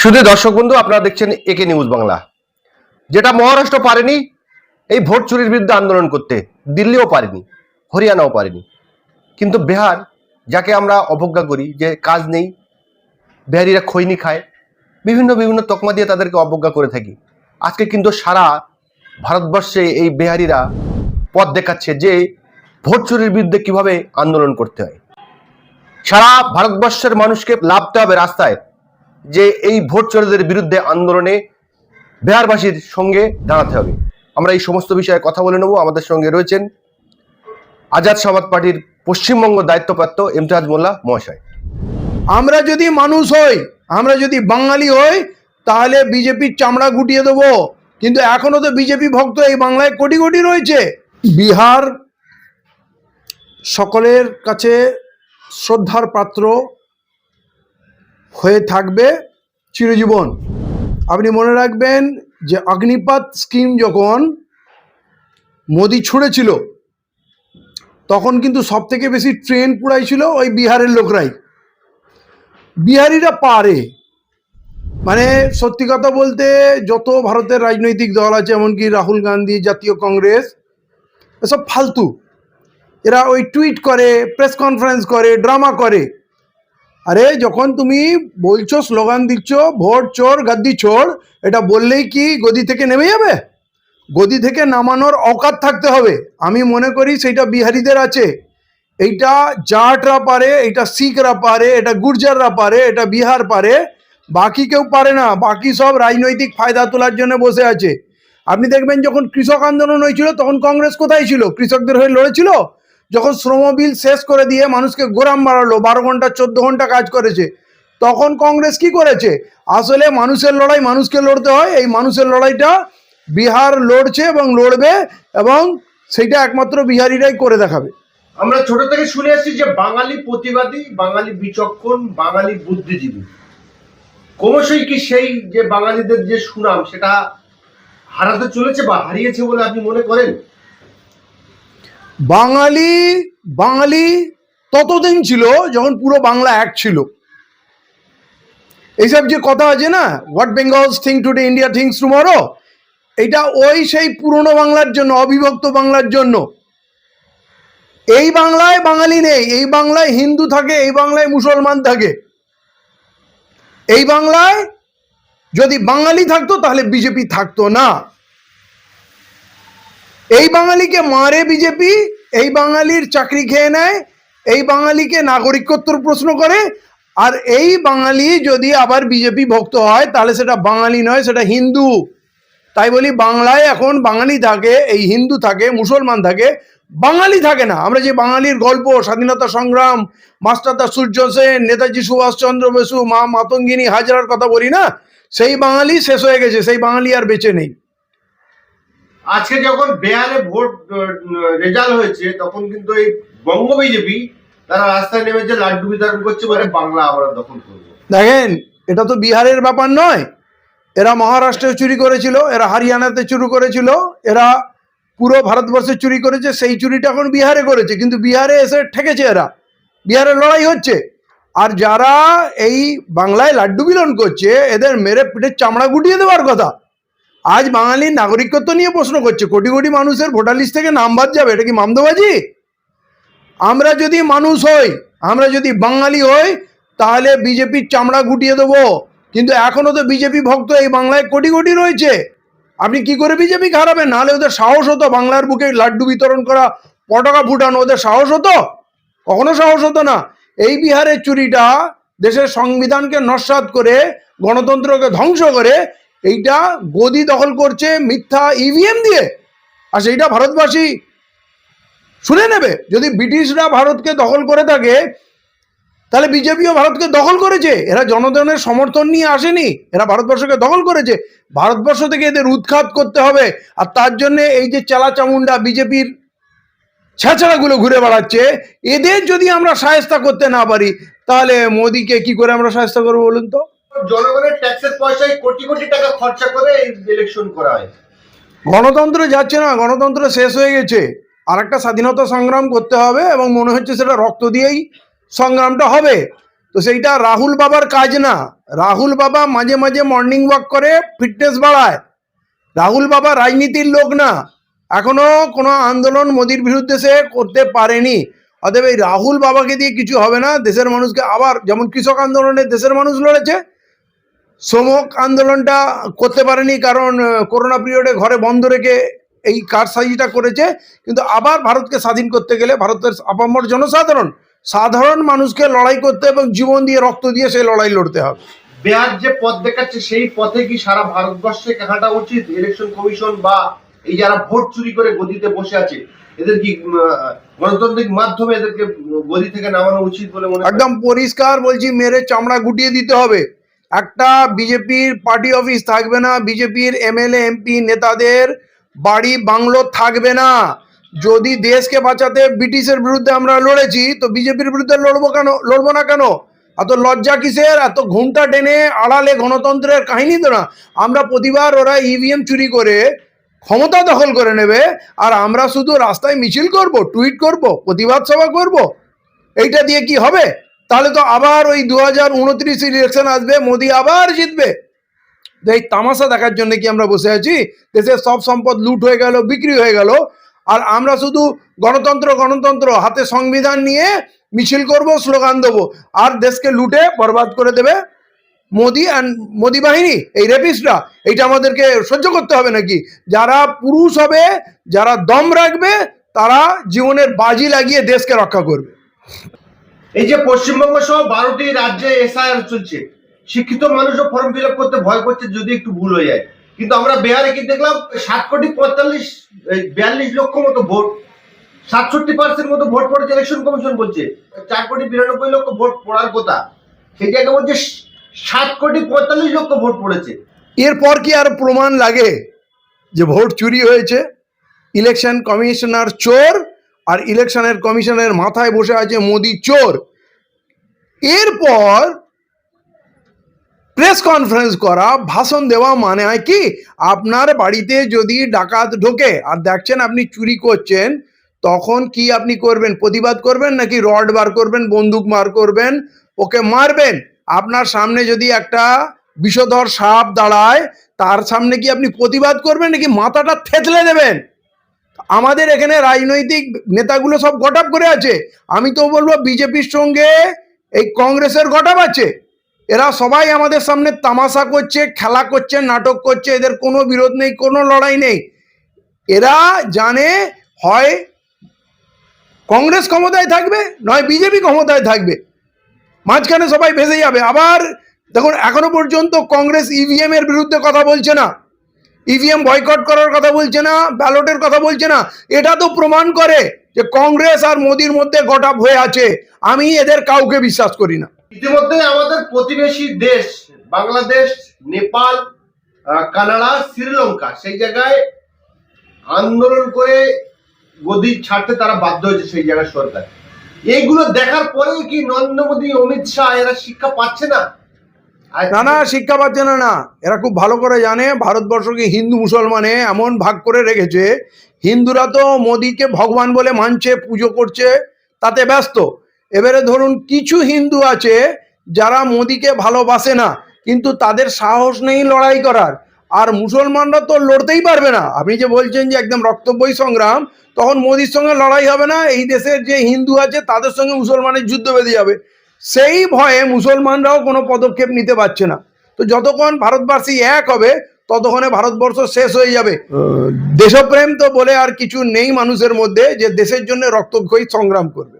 শুধু দর্শক বন্ধু, আপনারা দেখছেন একে নিউজ বাংলা। যেটা মহারাষ্ট্র পারেনি, এই ভোট চুরির বিরুদ্ধে আন্দোলন করতে। দিল্লিও পারেনি, হরিয়ানাও পারেনি। কিন্তু বিহার, যাকে আমরা অবজ্ঞা করি যে কাজ নেই, বিহারিরা খৈনি খায়, বিভিন্ন বিভিন্ন তকমা দিয়ে তাদেরকে অবজ্ঞা করে থাকি। আজকে কিন্তু সারা ভারতবর্ষে এই বিহারিরা পথ দেখাচ্ছে যে ভোট চুরির বিরুদ্ধে কীভাবে আন্দোলন করতে হয়। সারা ভারতবর্ষের মানুষকে লাভতে হবে রাস্তায়। যে এই ভোট চোরদের বিরুদ্ধে আন্দোলনে বিহারবাসীর সঙ্গে দাঁড়াতে হবে। আমরা এই সমস্ত বিষয়ে কথা বলে নেব। আমাদের সঙ্গে রয়েছেন আজাদ সমাজ পার্টির পশ্চিমবঙ্গ দায়িত্বপ্রাপ্ত ইমতাজ মোল্লা মহাশয়। আমরা যদি মানুষ হই, আমরা যদি বাঙালি হই, তাহলে বিজেপির চামড়া গুটিয়ে দেবো। কিন্তু এখনও তো বিজেপি ভক্ত এই বাংলায় কোটি কোটি রয়েছে। বিহার সকলের কাছে শ্রদ্ধার পাত্র। হয়ে থাকবে চিরজীবন। আপনি মনে রাখবেন যে অগ্নিপাত স্কিম যখন মোদি ছুঁড়েছিল, তখন কিন্তু সব থেকে বেশি ট্রেন পুড়াইছিল ওই বিহারের লোকরাই। বিহারিরা পারে। মানে সত্যি কথা বলতে যত ভারতের রাজনৈতিক দল আছে, এমনকি রাহুল গান্ধী, জাতীয় কংগ্রেস, এসব ফালতু। এরা ওই টুইট করে প্রেস কনফারেন্স করে ড্রামা করে। আরে যখন তুমি বলছো স্লোগান দিচ্ছ, ভোট চোর, গাদ্দি চোর, এটা বললেই কি গদি থেকে নেমে যাবে? গদি থেকে নামানোর অকাত থাকতে হবে। আমি মনে করি সেইটা বিহারিদের আছে। এইটা জাটরা পারে এটা শিখরা পারে, এটা গুর্জাররা পারে, এটা বিহার পারে। বাকি কেউ পারে না। বাকি সব রাজনৈতিক ফায়দা তোলার জন্য বসে আছে। আপনি দেখবেন যখন কৃষক আন্দোলন হয়েছিল, তখন কংগ্রেস কোথায় ছিল? কৃষকদের হয়ে লড়েছিল? যখন শ্রম বিল শেষ করে দিয়ে মানুষকে গোরাম বাড়ালো বারো ঘণ্টা, চোদ্দ ঘণ্টা কাজ করেছে, তখন কংগ্রেস কি করেছে? আসলে মানুষের লড়াই মানুষকে লড়তে হয়, এই মানুষের লড়াইটা বিহার লড়ছে এবং লড়বে এবং সেইটা একমাত্র বিহারিরাই করে দেখাবে। আমরা ছোট থেকে শুনে আসছি যে বাঙালি প্রতিবাদী, বাঙালি বিচক্ষণ, বাঙালি বুদ্ধিজীবী। ক্রমশই কি সেই যে বাঙালিদের যে সুনাম, সেটা হারাতে চলেছে বা হারিয়েছে বলে আপনি মনে করেন? বাঙালি বাঙালি ততদিন ছিল যখন পুরো বাংলা এক ছিল। এইসব যে কথা আছে না what Bengal's thing today India things tomorrow এটা ওই সেই পুরনো বাংলার জন্য, অবিভক্ত বাংলার জন্য। এই বাংলায় বাঙালি নেই, এই বাংলায় হিন্দু থাকে, এই বাংলায় মুসলমান থাকে। এই বাংলায় যদি বাঙালি থাকতো, তাহলে বিজেপি থাকতো না। এই বাঙালিকে মারে বিজেপি, এই বাঙালির চাকরি খেয়ে নেয়, এই বাঙালিকে নাগরিকত্বর প্রশ্ন করে, আর এই বাঙালি যদি আবার বিজেপি ভক্ত হয়, তাহলে সেটা বাঙালি নয়, সেটা হিন্দু। তাই বলি, বাংলায় এখন বাঙালি থাকে, এই হিন্দু থাকে, মুসলমান থাকে, বাঙালি থাকে না। আমরা যে বাঙালির গল্প, স্বাধীনতা সংগ্রাম মাস্টারদা সূর্য সেন, নেতাজি সুভাষচন্দ্র বসু, মা মাতঙ্গিনী হাজরার কথা বলি না, সেই বাঙালি শেষ হয়ে গেছে, সেই বাঙালি আর বেঁচে নেই। আজকে যখন বেহারে ভোট রেজাল্ট হয়েছে, তখন কিন্তু এই বঙ্গ বিজেপি তারা রাস্তায় নেমেছে লাড্ডু বিতরণ করছে বলে বাংলা আমরা দখল করব দেখেন, এটা তো বিহারের ব্যাপার নয়। এরা মহারাষ্ট্রে চুরি করেছিল, এরা হরিয়ানাতে চুরি করেছিল, এরা পুরো ভারতবর্ষে চুরি করেছে, সেই চুরিটা এখন বিহারে করেছে, কিন্তু বিহারে এসে ঠেকেছে এরা। বিহারে লড়াই হচ্ছে। আর যারা এই বাংলায় লাড্ডু বিলন করছে, এদের মেরে পিঠের চামড়া গুটিয়ে দেওয়ার কথা। আজ বাঙালির নাগরিকত্ব নিয়ে প্রশ্ন করছে। কোটি কোটি মানুষের ভোটার লিস্ট থেকে নাম বাদ যাবে, এটা কি মামদোবাজি? আমরা যদি মানুষ হই, আমরা যদি বাঙালি হই, তাহলে বিজেপির চামড়া গুটিয়ে দেবো। কিন্তু এখনও তো বিজেপি ভক্ত এই বাংলায় কোটি কোটি রয়েছে। আপনি কি করে বিজেপি হারাবেন? নাহলে ওদের সাহস হতো বাংলার বুকে লাড্ডু বিতরণ করা, পতাকা ফুটানো, ওদের সাহস হতো? কখনো সাহস হতো না। এই বিহারের চুরিটা দেশের সংবিধানকে নস্বাত করে, গণতন্ত্রকে ধ্বংস করে এইটা গদি দখল করছে মিথ্যা ইভিএম দিয়ে। আর সেইটা ভারতবাসী শুনে নেবে। যদি ব্রিটিশরা ভারতকে দখল করে থাকে, তাহলে বিজেপিও ভারতকে দখল করেছে। এরা জনগণের সমর্থন নিয়ে আসেনি। এরা ভারতবর্ষকে দখল করেছে। ভারতবর্ষ থেকে এদের উৎখাত করতে হবে। আর তার জন্য এই যে চালা চামুন্ডা বিজেপির ছেঁচড়াগুলো ঘুরে বেড়াচ্ছে, এদের যদি আমরা সাহেস্তা করতে না পারি, তাহলে মোদিকে কি করে আমরা সাহেস্তা করব বলুন তো? জনগণের ট্যাক্সের পয়সায় কোটি কোটি টাকা খরচা করে ইলেকশন করা হয়। গণতন্ত্র যাচ্ছে না, গণতন্ত্র শেষ হয়ে গেছে। আর একটা স্বাধীনতা সংগ্রাম করতে হবে এবং মনে হচ্ছে সেটা রক্ত দিয়েই সংগ্রামটা হবে। তো সেইটা রাহুল বাবার কাজ না। রাহুল বাবা মাঝে মাঝে মর্নিং ওয়াক করে ফিটনেস বাড়ায়। রাহুল বাবা রাজনীতির লোক না। এখনও কোনো আন্দোলন মোদির বিরুদ্ধে সে করতে পারেনি। অতএব এই রাহুল বাবাকে দিয়ে কিছু হবে না। দেশের মানুষকে আবার, যেমন কৃষক আন্দোলনে দেশের মানুষ লড়েছে শ্রমক আন্দোলনটা করতে পারেনি কারণ করোনা পিরিয়ডে ঘরে বন্ধ রেখে এই কারসাজিটা করেছে। কিন্তু আবার ভারতকে স্বাধীন করতে গেলে ভারতের আপামর জনসাধারণ সাধারণ মানুষকে লড়াই করতে এবং জীবন দিয়ে রক্ত দিয়ে সেই লড়াই লড়তে হবে। বিহার যে পথ দেখাচ্ছে সেই পথে কি সারা ভারতবর্ষে হাঁটা উচিত? ইলেকশন কমিশন বা এই যারা ভোট চুরি করে গদিতে বসে আছে এদের কি গণতান্ত্রিক মাধ্যমে এদেরকে গদি থেকে নামানো উচিত বলে মনে? একদম পরিষ্কার বলছি মেরে চামড়া গুটিয়ে দিতে হবে। একটা বিজেপির পার্টি অফিস থাকবে না, বিজেপির এমএলএ এমপি নেতাদের বাড়ি, বাংলো থাকবে না। যদি দেশকে বাঁচাতে ব্রিটিশের বিরুদ্ধে আমরা লড়েছি, তো বিজেপির বিরুদ্ধে লড়বো কেন, লড়বো না কেন? এত লজ্জা কিসের? এত ঘুমটা টেনে আড়ালে গণতন্ত্রের কাহিনী তো না। আমরা প্রতিবার ওরা ইভিএম চুরি করে ক্ষমতা দখল করে নেবে, আর আমরা শুধু রাস্তায় মিছিল করব, টুইট করব, প্রতিবাদ সভা করব। এইটা দিয়ে কি হবে? তাহলে তো আবার ওই দু হাজার উনত্রিশ ইলেকশন আসবে, মোদি আবার জিতবে। এই তামাশা দেখার জন্য কি আমরা বসে আছি? দেশের সব সম্পদ লুট হয়ে গেল, বিক্রি হয়ে গেল, আর আমরা শুধু গণতন্ত্র গণতন্ত্র, হাতে সংবিধান নিয়ে মিছিল করব, স্লোগান দেবো, আর দেশকে লুটে বরবাদ করে দেবে মোদি অ্যান্ড মোদি বাহিনী, এই রেপিসরা এইটা আমাদেরকে সহ্য করতে হবে নাকি? যারা পুরুষ হবে, যারা দম রাখবে, তারা জীবনের বাজি লাগিয়ে দেশকে রক্ষা করবে। এই যে পশ্চিমবঙ্গ সহ বারোটি রাজ্যে এসআইআর চলছে। শিক্ষিত মানুষও ফর্ম ফিল করতে ভয় করছে যদি একটু ভুল হয়ে যায়। কিন্তু আমরা বিহারে কি দেখলাম? সাত কোটি পঁয়তাল্লিশ বিয়াল্লিশ লক্ষ মতো ভোট। সাতষট্টি পার্সেন্ট মতো ভোট পড়েছে ইলেকশন কমিশন বলছে। চার কোটি বিরানব্বই লক্ষ ভোট পড়ার কথা। সেই জায়গায় বলছে সাত কোটি পঁয়তাল্লিশ লক্ষ ভোট পড়েছে। এরপর কি আর প্রমাণ লাগে যে ভোট চুরি হয়েছে? ইলেকশন কমিশনার চোর আর ইলেকশনের কমিশনের মাথায় বসে আছে মোদি চোর। এরপর প্রেস কনফারেন্স করা, ভাষণ দেওয়া মানে হয় কি? আপনার বাড়িতে যদি ডাকাত ঢোকে আর দেখছেন আপনি চুরি করছেন, তখন কি আপনি করবেন? প্রতিবাদ করবেন নাকি রড বার করবেন, বন্দুক মার করবেন? ওকে মারবেন। আপনার সামনে যদি একটা বিষধর সাপ দাঁড়ায়, তার সামনে কি আপনি প্রতিবাদ করবেন নাকি মাথাটা থেতলে দেবেন? আমাদের এখানে রাজনৈতিক নেতাগুলো সব গটাপ করে আছে। আমি তো বলব বিজেপির সঙ্গে এই কংগ্রেসের গটাপ আছে। এরা সবাই আমাদের সামনে তামাশা করছে, খেলা করছে, নাটক করছে, এদের কোনো বিরোধ নেই, কোনো লড়াই নেই। এরা জানে হয় কংগ্রেস ক্ষমতায় থাকবে, নয় বিজেপি ক্ষমতায় থাকবে। মাঝখানে সবাই ভেসে যাবে। আবার দেখুন, এখনও পর্যন্ত কংগ্রেস ইভিএম এর বিরুদ্ধে কথা বলছে না। ইভিএম বয়কট করার কথা বলছে না ব্যালটের কথা বলছে না, এটা তো প্রমাণ করে যে কংগ্রেস আর মোদির মধ্যে গটাপ হয়ে আছে। আমি এদের কাউকে বিশ্বাস করি না। ইতিমধ্যে আমাদের প্রতিবেশী দেশ, বাংলাদেশ, নেপাল কানাডা, শ্রীলঙ্কা, সেই জায়গায় আন্দোলন করে গদি ছাড়তে তারা বাধ্য হয়েছে সেই জায়গার সরকার। এইগুলো দেখার পরেও কি নরেন্দ্র মোদী, অমিত শাহ এরা শিক্ষা পাচ্ছে না? না না, শিক্ষা পাচ্ছে না না। এরা খুব ভালো করে জানে, ভারতবর্ষকে হিন্দু মুসলমানে এমন ভাগ করে রেখেছে। হিন্দুরা তো মোদিকে ভগবান বলে মানছে, পুজো করছে, তাতে ব্যস্ত। এবারে ধরুন, কিছু হিন্দু আছে যারা মোদিকে ভালোবাসে না, কিন্তু তাদের সাহস নেই লড়াই করার। আর মুসলমানরা তো লড়তেই পারবে না। আপনি যে বলছেন যে একদম রক্তবই সংগ্রাম, তখন মোদির সঙ্গে লড়াই হবে না। এই দেশের যে হিন্দু আছে, তাদের সঙ্গে মুসলমানের যুদ্ধ বেঁধে যাবে। সেই ভয়ে মুসলমানরাও কোনো পদক্ষেপ নিতে পারছে না। তো যতক্ষণ ভারতবাসী এক হবে ততক্ষণে ভারতবর্ষ শেষ হয়ে যাবে। দেশপ্রেম তো বলে আর কিছু নেই মানুষের মধ্যে যে দেশের জন্য রক্তক্ষয়ী সংগ্রাম করবে।